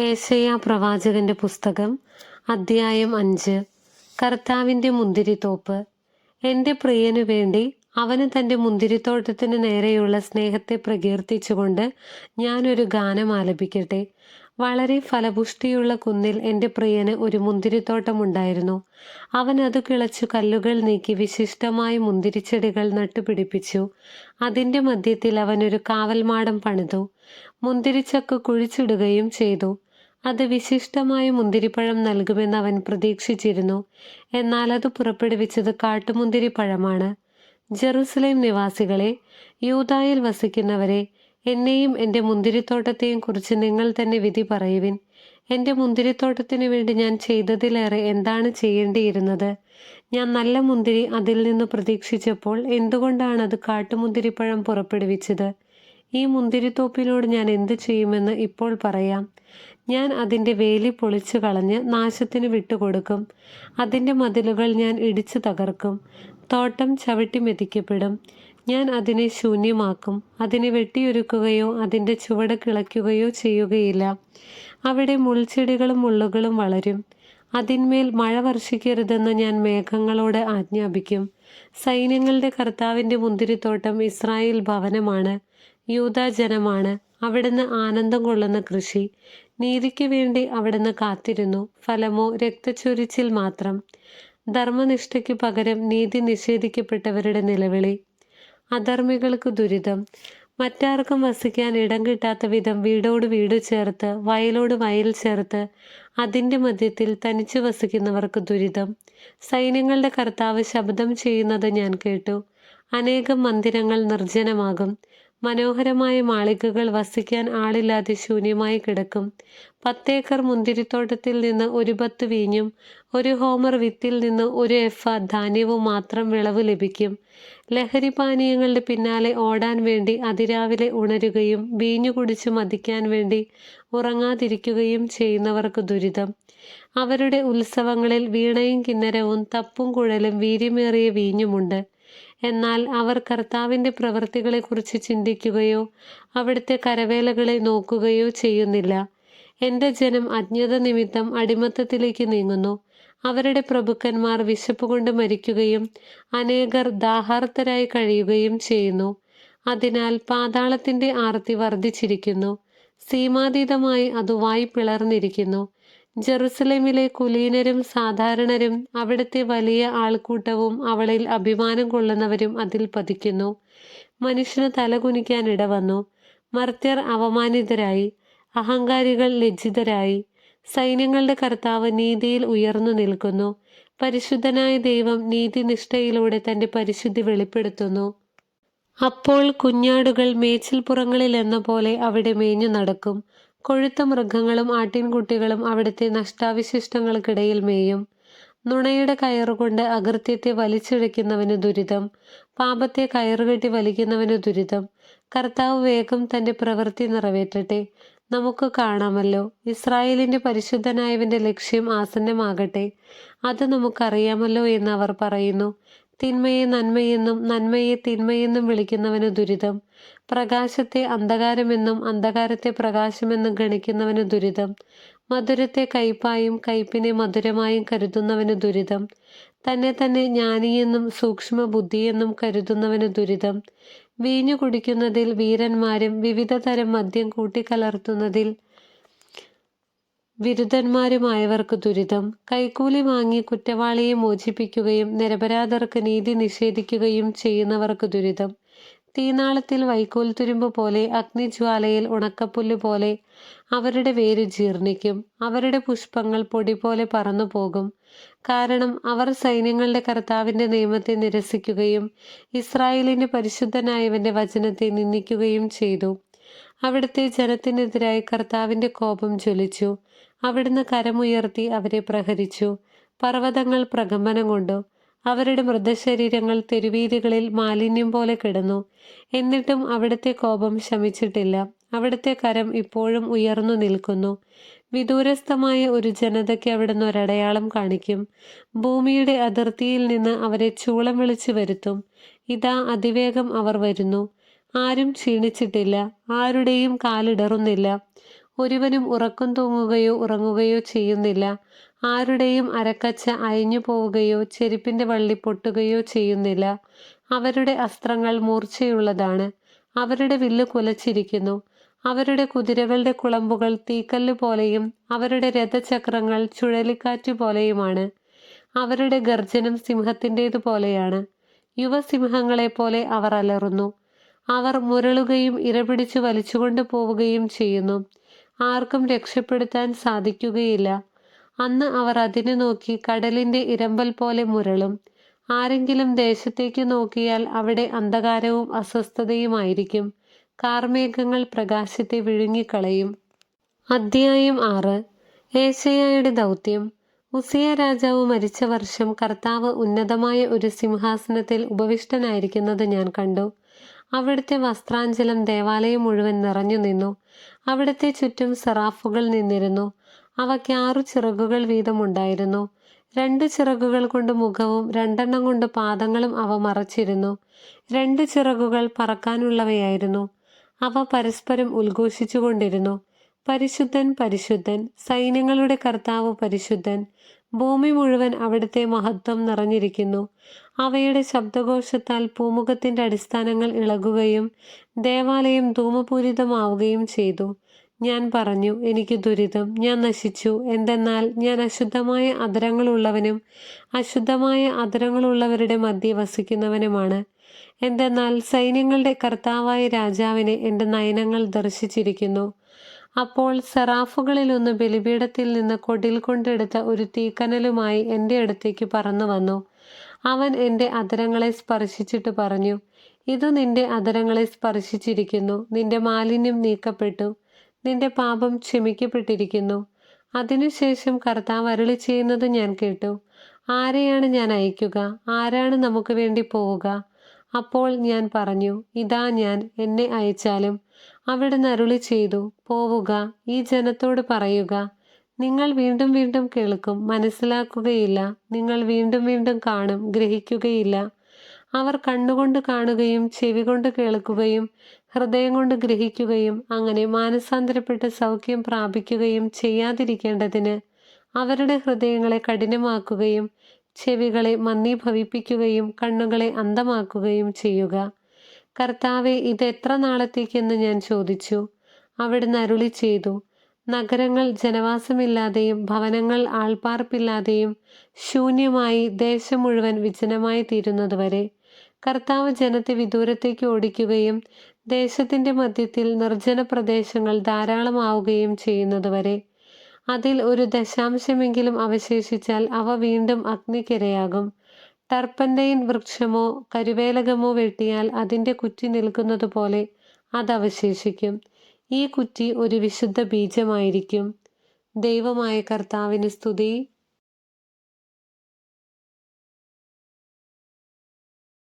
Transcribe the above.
ഏശയ പ്രവാചകന്റെ പുസ്തകം അദ്ധ്യായം അഞ്ച് കർത്താവിന്റെ മുന്തിരിത്തോപ്പ്. എന്റെ പ്രിയനു വേണ്ടി അവന് തന്റെ മുന്തിരിത്തോട്ടത്തിന് നേരെയുള്ള സ്നേഹത്തെ പ്രകീർത്തിച്ചുകൊണ്ട് ഞാനൊരു ഗാനം ആലപിക്കട്ടെ. വളരെ ഫലപുഷ്ടിയുള്ള കുന്നിൽ എന്റെ പ്രിയന് ഒരു മുന്തിരിത്തോട്ടമുണ്ടായിരുന്നു. അവൻ അത് കിളച്ചു കല്ലുകൾ നീക്കി വിശിഷ്ടമായ മുന്തിരിച്ചെടികൾ നട്ടുപിടിപ്പിച്ചു. അതിന്റെ മധ്യത്തിൽ അവൻ ഒരു കാവൽമാടം പണിതു. മുന്തിരിച്ചക്ക് കുഴിച്ചിടുകയും ചെയ്തു. അത് വിശിഷ്ടമായ മുന്തിരിപ്പഴം നൽകുമെന്ന് അവൻ പ്രതീക്ഷിച്ചിരുന്നു. എന്നാൽ അത് പുറപ്പെടുവിച്ചത് കാട്ടുമുന്തിരിപ്പഴമാണ്. ജെറുസലേം നിവാസികളെ യൂതായിൽ വസിക്കുന്നവരെ എന്നെയും എന്റെ മുന്തിരിത്തോട്ടത്തെയും കുറിച്ച് നിങ്ങൾ തന്നെ വിധി പറയുവിൻ. എന്റെ മുന്തിരിത്തോട്ടത്തിനു വേണ്ടി ഞാൻ ചെയ്തതിലേറെ എന്താണ് ചെയ്യേണ്ടിയിരുന്നത്? ഞാൻ നല്ല മുന്തിരി അതിൽ നിന്ന് പ്രതീക്ഷിച്ചപ്പോൾ എന്തുകൊണ്ടാണ് അത് കാട്ടുമുന്തിരിപ്പഴം പുറപ്പെടുവിച്ചത്? ഈ മുന്തിരിത്തോപ്പിനോട് ഞാൻ എന്ത് ചെയ്യുമെന്ന് ഇപ്പോൾ പറയാം. ഞാൻ അതിന്റെ വേലി പൊളിച്ചു കളഞ്ഞ് നാശത്തിന് വിട്ടുകൊടുക്കും. അതിന്റെ മതിലുകൾ ഞാൻ ഇടിച്ചു തകർക്കും. തോട്ടം ചവിട്ടി മെതിക്കപ്പെടും. ഞാൻ അതിനെ ശൂന്യമാക്കും. അതിനെ വെട്ടിയൊരുക്കുകയോ അതിന്റെ ചുവട് കിളയ്ക്കുകയോ ചെയ്യുകയില്ല. അവിടെ മുൾച്ചെടികളും മുള്ളുകളും വളരും. അതിന്മേൽ മഴ വർഷിക്കരുതെന്ന് ഞാൻ മേഘങ്ങളോട് ആജ്ഞാപിക്കും. സൈന്യങ്ങളുടെ കർത്താവിന്റെ മുന്തിരിത്തോട്ടം ഇസ്രായേൽ ഭവനമാണ്. യൂത ജനമാണ് അവിടുന്ന് ആനന്ദം കൊള്ളുന്ന കൃഷി. നീതിക്ക് വേണ്ടി അവിടുന്ന് കാത്തിരുന്നു. ഫലമോ രക്തച്ചൊരിച്ചിൽ മാത്രം. ധർമ്മനിഷ്ഠയ്ക്ക് പകരം നീതി നിഷേധിക്കപ്പെട്ടവരുടെ നിലവിളി. അധർമ്മികൾക്ക് ദുരിതം. മറ്റാർക്കും വസിക്കാൻ ഇടം കിട്ടാത്ത വിധം വീടോട് വീട് ചേർത്ത് വയലോട് വയൽ ചേർത്ത് അതിന്റെ മധ്യത്തിൽ തനിച്ചു വസിക്കുന്നവർക്ക് ദുരിതം. സൈന്യങ്ങളുടെ കർത്താവ് ശബ്ദം ചെയ്യുന്നത് ഞാൻ കേട്ടു. അനേകം മന്ദിരങ്ങൾ നിർജനമാകും. മനോഹരമായ മാളികകൾ വസിക്കാൻ ആളില്ലാതെ ശൂന്യമായി കിടക്കും. പത്തേക്കർ മുന്തിരിത്തോട്ടത്തിൽ നിന്ന് ഒരു പത്ത് വീഞ്ഞും ഒരു ഹോമർ വിത്തിൽ നിന്ന് ഒരു എഫ ധാന്യവും മാത്രം വിളവ് ലഭിക്കും. ലഹരി പാനീയങ്ങളുടെ പിന്നാലെ ഓടാൻ വേണ്ടി അതിരാവിലെ ഉണരുകയും വീഞ്ഞു കുടിച്ച് മതിക്കാൻ വേണ്ടി ഉറങ്ങാതിരിക്കുകയും ചെയ്യുന്നവർക്ക് ദുരിതം. അവരുടെ ഉത്സവങ്ങളിൽ വീണയും കിന്നരവും തപ്പും കുഴലും വീര്യമേറിയ വീഞ്ഞുമുണ്ട്. എന്നാൽ അവർ കർത്താവിന്റെ പ്രവൃത്തികളെക്കുറിച്ച് ചിന്തിക്കുകയോ അവിടുത്തെ കരവേലകളെ നോക്കുകയോ ചെയ്യുന്നില്ല. എന്റെ ജനം അജ്ഞത നിമിത്തം അടിമത്തത്തിലേക്ക് നീങ്ങുന്നു. അവരുടെ പ്രഭുക്കന്മാർ വിശപ്പ് കൊണ്ട് മരിക്കുകയും അനേകർ ദാഹാർത്തരായി കഴിയുകയും ചെയ്യുന്നു. അതിനാൽ പാതാളത്തിന്റെ ആർത്തി വർദ്ധിച്ചിരിക്കുന്നു. സീമാതീതമായി അത് വായി പിളർന്നിരിക്കുന്നു. ജെറുസലേമിലെ കുലീനരും സാധാരണരും അവിടുത്തെ വലിയ ആൾക്കൂട്ടവും അവളിൽ അഭിമാനം കൊള്ളുന്നവരും അതിൽ പതിക്കുന്നു. മനുഷ്യന് തലകുനിക്കാൻ ഇടവന്നു. മർത്യർ അവമാനിതരായി അഹങ്കാരികൾ ലജ്ജിതരായി. സൈന്യങ്ങളുടെ കർത്താവ് നീതിയിൽ ഉയർന്നു നിൽക്കുന്നു. പരിശുദ്ധനായ ദൈവം നീതിനിഷ്ഠയിലൂടെ തന്റെ പരിശുദ്ധി വെളിപ്പെടുത്തുന്നു. അപ്പോൾ കുഞ്ഞാടുകൾ മേച്ചിൽപ്പുറങ്ങളിൽ എന്ന പോലെ അവിടെ മേഞ്ഞു നടക്കും. കൊഴുത്ത മൃഗങ്ങളും ആട്ടിൻകുട്ടികളും അവിടുത്തെ നഷ്ടാവിശിഷ്ടങ്ങൾക്കിടയിൽ മേയും. നുണയുടെ കയറുകൊണ്ട് അകൃത്യത്തെ വലിച്ചിഴയ്ക്കുന്നവന് ദുരിതം. പാപത്തെ കയറുകെട്ടി വലിക്കുന്നവന് ദുരിതം. കർത്താവ് വേഗം തന്റെ പ്രവൃത്തി നിറവേറ്റട്ടെ. നമുക്ക് കാണാമല്ലോ. ഇസ്രായേലിന്റെ പരിശുദ്ധനായവന്റെ ലക്ഷ്യം ആസന്നമാകട്ടെ. അത് നമുക്കറിയാമല്ലോ എന്ന് അവർ പറയുന്നു. തിന്മയെ നന്മയെന്നും നന്മയെ തിന്മയെന്നും വിളിക്കുന്നവന് ദുരിതം. പ്രകാശത്തെ അന്ധകാരമെന്നും അന്ധകാരത്തെ പ്രകാശമെന്നും ഗണിക്കുന്നവന് ദുരിതം. മധുരത്തെ കയ്പായും കയ്പിനെ മധുരമായും കരുതുന്നവന് ദുരിതം. തന്നെ തന്നെ ജ്ഞാനിയെന്നും സൂക്ഷ്മ ബുദ്ധിയെന്നും കരുതുന്നവന് ദുരിതം. വീഞ്ഞു കുടിക്കുന്നതിൽ വീരന്മാരും വിവിധ തരം മദ്യം കൂട്ടിക്കലർത്തുന്നതിൽ വിരുദ്ധന്മാരുമായവർക്ക് ദുരിതം കൈക്കൂലി വാങ്ങി കുറ്റവാളിയെ മോചിപ്പിക്കുകയും നിരപരാധർക്ക് നീതി നിഷേധിക്കുകയും ചെയ്യുന്നവർക്ക് ദുരിതം. തീനാളത്തിൽ വൈക്കോൽ തുരുമ്പ് പോലെ അഗ്നിജ്വാലയിൽ ഉണക്കപ്പുല്ല് പോലെ അവരുടെ വേര് ജീർണിക്കും അവരുടെ പുഷ്പങ്ങൾ പൊടി പോലെ പറന്നു പോകും. കാരണം അവർ സൈന്യങ്ങളുടെ കർത്താവിന്റെ നിയമത്തെ നിരസിക്കുകയും ഇസ്രായേലിന്റെ പരിശുദ്ധനായവന്റെ വചനത്തെ നിന്ദിക്കുകയും ചെയ്തു. അവിടുത്തെ ജനത്തിനെതിരായി കർത്താവിന്റെ കോപം ജ്വലിച്ചു. അവിടുന്ന് കരമുയർത്തി അവരെ പ്രഹരിച്ചു. പർവതങ്ങൾ പ്രകമ്പനം കൊണ്ടു. അവരുടെ മൃതശരീരങ്ങൾ തെരുവീതികളിൽ മാലിന്യം പോലെ കിടന്നു. എന്നിട്ടും അവിടുത്തെ കോപം ശമിച്ചിട്ടില്ല. അവിടുത്തെ കരം ഇപ്പോഴും ഉയർന്നു നിൽക്കുന്നു. വിദൂരസ്ഥമായ ഒരു ജനതയ്ക്ക് അവിടുന്ന് ഒരടയാളം കാണിക്കും. ഭൂമിയുടെ അതിർത്തിയിൽ നിന്ന് അവരെ ചൂളം വിളിച്ചു വരുത്തും. ഇതാ അതിവേഗം അവർ വരുന്നു. ആരും ക്ഷീണിച്ചിട്ടില്ല ആരുടെയും കാലിടറുന്നില്ല ഒരുവനും ഉറക്കം തൂങ്ങുകയോ ഉറങ്ങുകയോ ചെയ്യുന്നില്ല ആരുടെയും അരക്കച്ച അയഞ്ഞു പോവുകയോ ചെരുപ്പിന്റെ വള്ളി പൊട്ടുകയോ ചെയ്യുന്നില്ല. അവരുടെ അസ്ത്രങ്ങൾ മൂർച്ചയുള്ളതാണ്. അവരുടെ വില്ല് കുലച്ചിരിക്കുന്നു. അവരുടെ കുതിരകളുടെ കുളമ്പുകൾ തീക്കല്ല് പോലെയും അവരുടെ രഥചക്രങ്ങൾ ചുഴലിക്കാറ്റ് പോലെയുമാണ്. അവരുടെ ഗർജനം സിംഹത്തിന്റേതു പോലെയാണ് യുവസിംഹങ്ങളെ പോലെ അവർ അലറുന്നു. അവർ മുരളുകയും ഇരപിടിച്ചു വലിച്ചുകൊണ്ട് പോവുകയും ചെയ്യുന്നു. ആർക്കും രക്ഷപ്പെടുത്താൻ സാധിക്കുകയില്ല. അന്ന് അവർ അതിനെ നോക്കി കടലിന്റെ ഇരമ്പൽ പോലെ മുരളും. ആരെങ്കിലും ദേശത്തേക്ക് നോക്കിയാൽ അവിടെ അന്ധകാരവും അസ്വസ്ഥതയുമായിരിക്കും. കാർമേഘങ്ങൾ പ്രകാശത്തെ വിഴുങ്ങിക്കളയും. അധ്യായം ആറ്. ഏഷയായുടെ ദൗത്യം. ഉസിയ രാജാവ് മരിച്ച വർഷം കർത്താവ് ഉന്നതമായ ഒരു സിംഹാസനത്തിൽ ഉപവിഷ്ടനായിരിക്കുന്നത് ഞാൻ കണ്ടു. അവിടുത്തെ വസ്ത്രാഞ്ചലം ദേവാലയം മുഴുവൻ നിറഞ്ഞു നിന്നു. അവിടുത്തെ ചുറ്റും സെറാഫുകൾ നിന്നിരുന്നു. അവയ്ക്ക് ആറു ചിറകുകൾ വീതമുണ്ടായിരുന്നു. രണ്ട് ചിറകുകൾ കൊണ്ട് മുഖവും രണ്ടെണ്ണം കൊണ്ട് പാദങ്ങളും അവ മറച്ചിരുന്നു. രണ്ട് ചിറകുകൾ പറക്കാനുള്ളവയായിരുന്നു. അവ പരസ്പരം ഉദ്ഘോഷിച്ചുകൊണ്ടിരുന്നു. പരിശുദ്ധൻ പരിശുദ്ധൻ. സൈന്യങ്ങളുടെ കർത്താവ് പരിശുദ്ധൻ. ഭൂമി മുഴുവൻ അവിടുത്തെ മഹത്വം നിറഞ്ഞിരിക്കുന്നു. അവയുടെ ശബ്ദഘോഷത്താൽ പൂമുഖത്തിന്റെ അടിസ്ഥാനങ്ങൾ ഇളകുകയും ദേവാലയം ധൂമപൂരിതമാവുകയും ചെയ്തു. ഞാൻ പറഞ്ഞു എനിക്ക് ദുരിതം. ഞാൻ നശിച്ചു. എന്തെന്നാൽ ഞാൻ അശുദ്ധമായ അതരങ്ങളുള്ളവനും അശുദ്ധമായ അതരങ്ങളുള്ളവരുടെ മധ്യ വസിക്കുന്നവനുമാണ്. എന്തെന്നാൽ സൈന്യങ്ങളുടെ കർത്താവായ രാജാവിനെ എന്റെ നയനങ്ങൾ ദർശിച്ചിരിക്കുന്നു. അപ്പോൾ സെറാഫുകളിലൊന്ന് ബലിപീഠത്തിൽ നിന്ന് കൊടിൽ കൊണ്ടെടുത്ത ഒരു തീക്കനലുമായി എന്റെ അടുത്തേക്ക് പറന്നു വന്നു. അവൻ എന്റെ അതരങ്ങളെ സ്പർശിച്ചിട്ട് പറഞ്ഞു ഇത് നിന്റെ അതരങ്ങളെ സ്പർശിച്ചിരിക്കുന്നു. നിന്റെ മാലിന്യം നീക്കപ്പെട്ടു. നിന്റെ പാപം ക്ഷമിക്കപ്പെട്ടിരിക്കുന്നു. അതിനുശേഷം കർത്താവ് അരുളി ചെയ്യുന്നത് ഞാൻ കേട്ടു. ആരെയാണ് ഞാൻ അയക്കുക? ആരാണ് നമുക്ക് വേണ്ടി പോവുക? അപ്പോൾ ഞാൻ പറഞ്ഞു ഇതാ ഞാൻ. എന്നെ അയച്ചാലും അവിടുന്ന് അരുളി ചെയ്തു പോവുക ഈ ജനത്തോട് പറയുക. നിങ്ങൾ വീണ്ടും വീണ്ടും കേൾക്കും മനസ്സിലാക്കുകയില്ല. നിങ്ങൾ വീണ്ടും വീണ്ടും കാണും ഗ്രഹിക്കുകയില്ല. അവർ കണ്ണുകൊണ്ട് കാണുകയും ചെവി കൊണ്ട് കേൾക്കുകയും ഹൃദയം കൊണ്ട് ഗ്രഹിക്കുകയും അങ്ങനെ മാനസാന്തരപ്പെട്ട് സൗഖ്യം പ്രാപിക്കുകയും ചെയ്യാതിരിക്കേണ്ടതിന് അവരുടെ ഹൃദയങ്ങളെ കഠിനമാക്കുകയും ചെവികളെ മന്ദീഭവിപ്പിക്കുകയും കണ്ണുകളെ അന്ധമാക്കുകയും ചെയ്യുക. കർത്താവെ ഇത് എത്ര നാളത്തേക്കെന്ന് ഞാൻ ചോദിച്ചു. അവിടുന്ന് അരുളി ചെയ്തു നഗരങ്ങൾ ജനവാസമില്ലാതെയും ഭവനങ്ങൾ ആൾപ്പാർപ്പില്ലാതെയും ശൂന്യമായി ദേശം മുഴുവൻ വിജനമായി തീരുന്നതുവരെ കർത്താവ് ജനത്തെ വിദൂരത്തേക്ക് ഓടിക്കുകയും ദേശത്തിന്റെ മധ്യത്തിൽ നിർജന പ്രദേശങ്ങൾ ധാരാളമാവുകയും ചെയ്യുന്നതുവരെ അതിൽ ഒരു ദശാംശമെങ്കിലും അവശേഷിച്ചാൽ അവ വീണ്ടും അഗ്നിക്കിരയാകും. ടർപ്പന്റൈൻ വൃക്ഷമോ കരുവേലകമോ വെട്ടിയാൽ അതിന്റെ കുറ്റി നിൽക്കുന്നത് പോലെ അത് അവശേഷിക്കും ഈ കുറ്റി ഒരു വിശുദ്ധ ബീജമായിരിക്കും. ദൈവമായ കർത്താവിന് സ്തുതി.